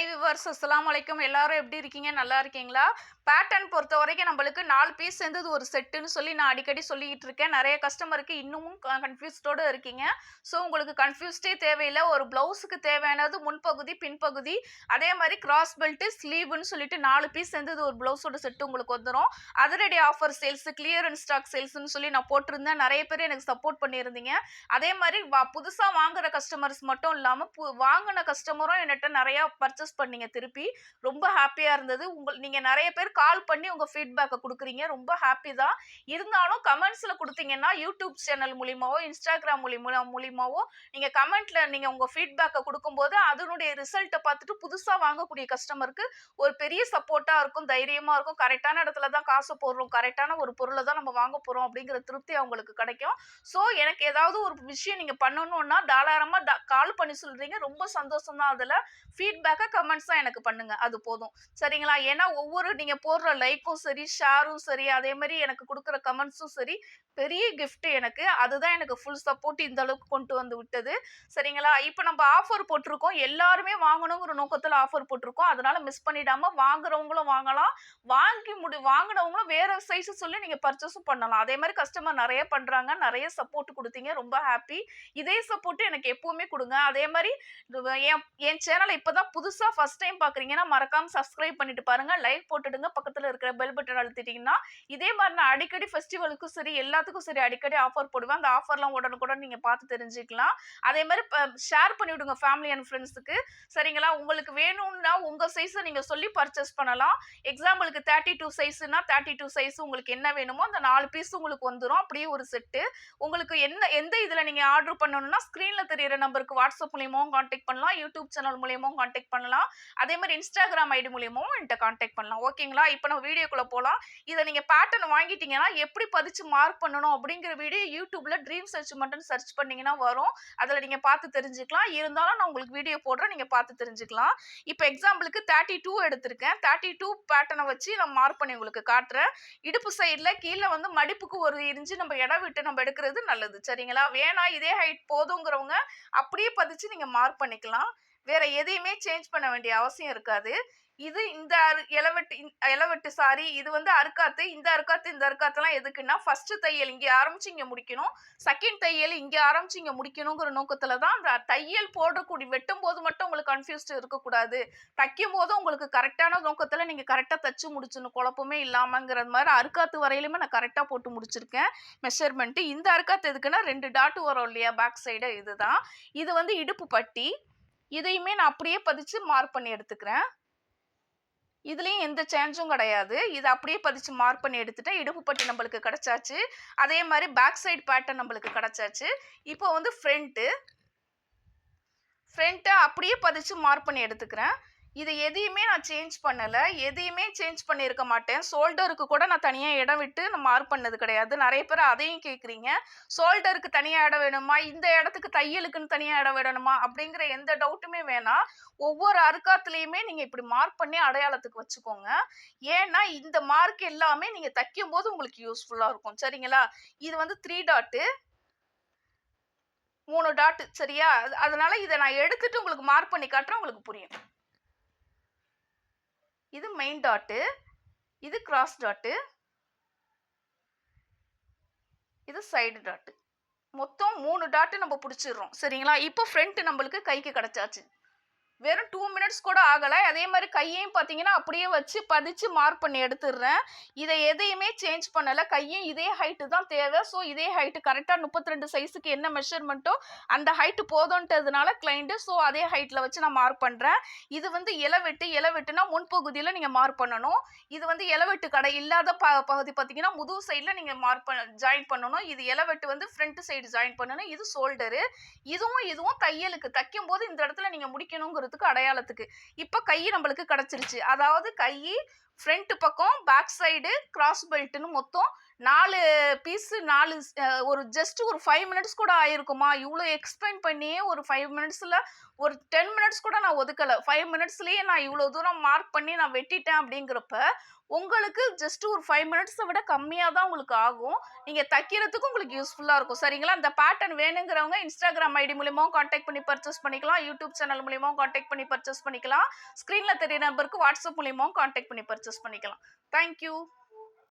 Hi viewers அஸ்லாம் அலைக்கும் எல்லாரும் எப்படி இருக்கீங்க? நல்லா இருக்கீங்களா? பேட்டர்ன் பொறுத்த வரைக்கும் நம்மளுக்கு நாலு பீஸ் சேர்ந்தது ஒரு செட்டுன்னு சொல்லி நான் அடிக்கடி சொல்லிக்கிட்டு இருக்கேன். நிறைய கஸ்டமருக்கு இன்னமும் கன்ஃபியூஸ்டோடு இருக்கீங்க. ஸோ உங்களுக்கு கன்ஃபியூஸ்டே தேவையில்லை. ஒரு ப்ளவுஸுக்கு தேவையானது முன்பகுதி பின்பகுதி. அதே மாதிரி கிராஸ் பெல்ட்டு ஸ்லீவுன்னு சொல்லிட்டு நாலு பீஸ் சேர்ந்தது ஒரு ப்ளவுஸோட செட்டு உங்களுக்கு வந்துடும் அதிரடி ஆஃபர் சேல்ஸ் கிளியரன்ஸ் ஸ்டாக் சேல்ஸ்னு சொல்லி நான் போட்டிருந்தேன். நிறைய பேர் எனக்கு சப்போர்ட் பண்ணியிருந்தீங்க. அதே மாதிரி புதுசாக வாங்குற கஸ்டமர்ஸ் மட்டும் இல்லாமல் பு வாங்கின கஸ்டமரும் என்கிட்ட நிறையா பர்ச்சேஸ் பண்ணீங்க திருப்பி. ரொம்ப ஹாப்பியாக இருந்தது. உங்கள் நீங்கள் நிறைய பேர் கால் பண்ணி உங்கள் ஃபீட்பேக்கை கொடுக்குறீங்க. ரொம்ப ஹாப்பி தான். இருந்தாலும் கமெண்ட்ஸில் கொடுத்தீங்கன்னா யூடியூப் சேனல் மூலியமாவோ இன்ஸ்டாகிராம் மூலியமா மூலியமாவோ நீங்கள் கமெண்ட்டில் நீங்கள் உங்கள் ஃபீட்பேக்கை கொடுக்கும்போது அதனுடைய ரிசல்ட்டை பார்த்துட்டு புதுசாக வாங்கக்கூடிய கஸ்டமருக்கு ஒரு பெரிய சப்போர்ட்டாக இருக்கும் தைரியமாக இருக்கும். கரெக்டான இடத்துல தான் காசு போடுறோம். கரெக்டான ஒரு பொருளை தான் நம்ம வாங்க போகிறோம் அப்படிங்கிற திருப்தி அவங்களுக்கு கிடைக்கும். ஸோ எனக்கு ஏதாவது ஒரு விஷயம் நீங்கள் பண்ணணும்னா தாராளமாக கால் பண்ணி சொல்கிறீங்க ரொம்ப சந்தோஷம் தான் அதில். ஃபீட்பேக்கை கமெண்ட்ஸ் எனக்கு பண்ணுங்க. அது போதும். சரிங்களா? ஏன்னா ஒவ்வொரு நீங்கள் போடுற லைக்கும் சரி ஷேரும் சரி அதே மாதிரி எனக்கு கொடுக்குற கமெண்ட்ஸும் சரி பெரிய கிஃப்ட் எனக்கு. அதுதான் எனக்கு ஃபுல் சப்போர்ட் இந்த அளவுக்கு கொண்டு வந்து விட்டது. சரிங்களா? இப்போ நம்ம ஆஃபர் போட்டிருக்கோம். எல்லாருமே வாங்கணுங்கிற நோக்கத்தில் ஆஃபர் போட்டிருக்கோம். அதனால மிஸ் பண்ணிடாம வாங்குறவங்களும் வாங்கலாம். வாங்கி முடி வாங்கினவங்களும் வேற சைஸ் சொல்லி நீங்கள் பர்ச்சேஸும் பண்ணலாம். அதே மாதிரி கஸ்டமர் நிறைய பண்ணுறாங்க நிறைய சப்போர்ட் கொடுத்தீங்க. ரொம்ப ஹாப்பி இதே சப்போர்ட் எனக்கு எப்பவுமே கொடுங்க. அதே மாதிரி என் என் சேனலை இப்போ தான் புதுசாக ஃபஸ்ட் டைம் பார்க்குறீங்கன்னா மறக்காம சப்ஸ்கிரைப் பண்ணிட்டு பாருங்க. லைக் போட்டுடுங்க. பக்கத்தில் இருக்கிற பெல் பட்டன் அழுத்திட்டீங்கன்னா இதே மாதிரி நான் அடிக்கடி ஃபெஸ்டிவலுக்கும் சரி எல்லாத்துக்கும் சரி அடிக்கடி ஆஃபர் போடுவேன். அந்த ஆஃபர்லாம் உடனுக்குடன் நீங்கள் பார்த்து தெரிஞ்சுக்கலாம். அதே மாதிரி ஷேர் பண்ணி விடுங்க ஃபேமிலி அண்ட் ஃப்ரெண்ட்ஸுக்கு சரிங்களா? உங்களுக்கு வேணும்னா உங்கள் சைஸை நீங்கள் சொல்லி பர்ச்சேஸ் பண்ணலாம். எக்ஸாம்பிளுக்கு தேர்ட்டி டூ சைஸ்னா தேர்ட்டி டூ சைஸ் உங்களுக்கு என்ன வேணுமோ அந்த நாலு பீஸ் உங்களுக்கு வந்துடும் அப்படியே ஒரு செட்டு உங்களுக்கு என்ன எந்த இதில் நீங்கள் ஆர்டர் பண்ணணும்னா ஸ்க்ரீனில் தெரியிற நம்பருக்கு வாட்ஸ்அப் மூலியமாகவும் காண்டாக்ட் பண்ணலாம். யூடியூப் சேனல் மூலியமாகவும் காண்டாக்ட் பண்ணலாம். அதே மாதிரி இன்ஸ்டாகிராம் ஐடி மூலியமும் என்கிட்ட காண்டாக்ட் பண்ணலாம். ஓகேங்களா இப்போ நம்ம வீடியோக்குள்ளே போகலாம் இதை நீங்கள் பேட்டர்ன் வாங்கிட்டீங்கன்னா எப்படி பதிச்சு மார்க் பண்ணணும் அப்படிங்கிற வீடியோ யூடியூப்ல ட்ரீம் சர்ச் மட்டும் சர்ச் பண்ணீங்கன்னா வரும். அதில் நீங்கள் பார்த்து தெரிஞ்சுக்கலாம். இருந்தாலும் நான் உங்களுக்கு வீடியோ போடுறேன். நீங்கள் பார்த்து தெரிஞ்சுக்கலாம். இப்போ எக்ஸாம்பிளுக்கு தேர்ட்டி டூ எடுத்திருக்கேன். தேர்ட்டி டூ பேட்டர்னை வச்சு நான் மார்க் பண்ணி உங்களுக்கு காட்டுறேன். இடுப்பு சைடில் கீழே வந்து மடிப்புக்கு ஒரு இன்ச்சு நம்ம இடம் விட்டு நம்ம எடுக்கிறது நல்லது. சரிங்களா? வேணா இதே ஹைட் போதுங்கிறவங்க அப்படியே பதிச்சு நீங்கள் மார்க் பண்ணிக்கலாம். வேற எதையுமே சேஞ்ச் பண்ண வேண்டிய அவசியம் இருக்காது. இது இந்த அரு இளவெட்டு இளவெட்டு சாரி இது வந்து அறுக்காத்து இந்த அறுக்காத்து இந்த அறுக்காத்துலாம் எதுக்குன்னா ஃபர்ஸ்ட் தையல் இங்கே ஆரம்பிச்சு இங்கே முடிக்கணும். செகண்ட் தையல் இங்கே ஆரம்பிச்சு இங்கே முடிக்கணுங்கிற நோக்கத்தில் தான் அந்த தையல் போடக்கூடிய வெட்டும் போது மட்டும் உங்களுக்கு கன்ஃபியூஸ்ட் இருக்கக்கூடாது. தைக்கும் போதும் உங்களுக்கு கரெக்டான நோக்கத்தில் நீங்கள் கரெக்டாக தைச்சு முடிச்சிடணும். குழப்பமே இல்லாமங்கிறது மாதிரி அறுக்காத்து வரையிலுமே நான் கரெக்டாக போட்டு முடிச்சிருக்கேன். மெஷர்மெண்ட்டு இந்த அறுக்காத்து எதுக்குன்னா ரெண்டு டாட்டு வரும் இல்லையா பேக் சைடு இதுதான் இது வந்து இடுப்பு பட்டி. இதையுமே நான் அப்படியே பதிச்சு மார்க் பண்ணி எடுத்துக்கிறேன். இதுலேயும் எந்த சேஞ்சும் கிடையாது. இது அப்படியே பதிச்சு மார்க் பண்ணி எடுத்துட்டேன் இடுப்பு பட்டி நம்மளுக்கு கிடச்சாச்சு. அதே மாதிரி பேக் சைடு பேட்டர்ன் நம்மளுக்கு கிடச்சாச்சு. இப்போ வந்து ஃப்ரண்ட்டு ஃப்ரண்ட்டை அப்படியே பதிச்சு மார்க் பண்ணி எடுத்துக்கிறேன். இது எதையுமே நான் சேஞ்ச் பண்ணலை. எதையுமே சேஞ்ச் பண்ணியிருக்க மாட்டேன். ஷோல்டருக்கு கூட நான் தனியாக இடம் விட்டு நான் மார்க் பண்ணது கிடையாது. நிறைய பேர் அதையும் கேட்குறீங்க. ஷோல்டருக்கு தனியாக இடம் வேணுமா? இந்த இடத்துக்கு தையலுக்குன்னு தனியாக இடம் வேணுமா? அப்படிங்கிற எந்த டவுட்டுமே வேணாம். ஒவ்வொரு அறுக்காத்துலேயுமே நீங்கள் இப்படி மார்க் பண்ணி அடையாளத்துக்கு வச்சுக்கோங்க. ஏன்னா இந்த மார்க் எல்லாமே நீங்கள் தைக்கும் போது உங்களுக்கு யூஸ்ஃபுல்லாக இருக்கும். சரிங்களா? இது வந்து த்ரீ டாட்டு மூணு டாட்டு சரியா? அதனால இதை நான் எடுத்துட்டு உங்களுக்கு மார்க் பண்ணி காட்டுறேன். உங்களுக்கு புரியும். இது மெயின் டாட்டு இது கிராஸ் டாட்டு இது சைடு டாட்டு மொத்தம் மூணு டாட்டு நம்ம பிடிச்சிடுறோம். சரிங்களா? இப்போ ஃப்ரண்ட்டு நம்மளுக்கு கைக்கு கிடச்சாச்சு. வெறும் டூ மினிட்ஸ் கூட ஆகலை. அதே மாதிரி கையையும் பார்த்தீங்கன்னா அப்படியே வச்சு பதிச்சு மார்க் பண்ணி எடுத்துடுறேன். இதை எதையுமே சேஞ்ச் பண்ணலை. கையும் இதே ஹைட்டு தான் தேவை. ஸோ இதே ஹைட்டு கரெக்டாக முப்பத்தி ரெண்டு சைஸுக்கு என்ன மெஷர்மெண்ட்டோ அந்த ஹைட்டு போதும்ன்றதுனால கிளைண்ட்டு ஸோ அதே ஹைட்டில் வச்சு நான் மார்க் பண்ணுறேன் இது வந்து இளவெட்டு. இளவெட்டுனா முன்பகுதியில் நீங்கள் மார்க் பண்ணணும். இது வந்து இளவெட்டு கடை இல்லாத ப பகுதி பார்த்தீங்கன்னா முதுகு சைடில் நீங்கள் மார்க் பண்ண ஜாயின் பண்ணணும். இது இளவெட்டு வந்து ஃப்ரண்ட் சைடு ஜாயின் பண்ணணும். இது ஷோல்டரு இதுவும் இதுவும் தையலுக்கு. தைக்கும் போது இந்த இடத்துல நீங்கள் முடிக்கணுங்கிறது முடிக்கணுங்கிறதுக்கு அடையாளத்துக்கு. இப்போ கை நம்மளுக்கு கிடச்சிருச்சு. அதாவது கை ஃப்ரண்ட் பக்கம் பேக் சைடு கிராஸ் பெல்ட்னு மொத்தம் நாலு பீஸு நாலு ஒரு ஜஸ்ட் ஒரு ஃபைவ் மினிட்ஸ் கூட ஆயிருக்குமா? இவ்வளோ எக்ஸ்பிளைன் பண்ணியே ஒரு ஃபைவ் மினிட்ஸில் ஒரு டென் மினிட்ஸ் கூட நான் ஒதுக்கலை. ஃபைவ் மினிட்ஸ்லேயே நான் இவ்வளோ தூரம் மார்க் பண்ணி நான் வெட்டிட்டேன் அப்படிங்கிறப்ப உங்களுக்கு ஜஸ்ட் ஒரு ஃபைவ் மினிட்ஸை விட கம்மியாக தான் உங்களுக்கு ஆகும். நீங்கள் தைக்கிறதுக்கு உங்களுக்கு யூஸ்ஃபுல்லாக இருக்கும். சரிங்களா? அந்த பேட்டர்ன் வேணுங்கிறவங்க இன்ஸ்டாகிராம் ஐடி மூலியமாவும் காண்டாக்ட் பண்ணி பர்ச்சேஸ் பண்ணிக்கலாம். யூடியூப் சேனல் மூலியமாவும் காண்டாக்ட் பண்ணி பர்ச்சேஸ் பண்ணிக்கலாம். ஸ்க்ரீனில் தெரிய நம்பருக்கு வாட்ஸ்அப் மூலியமாகவும் காண்டாக்ட் பண்ணி பர்ச்சேஸ் பண்ணிக்கலாம். தேங்க்யூ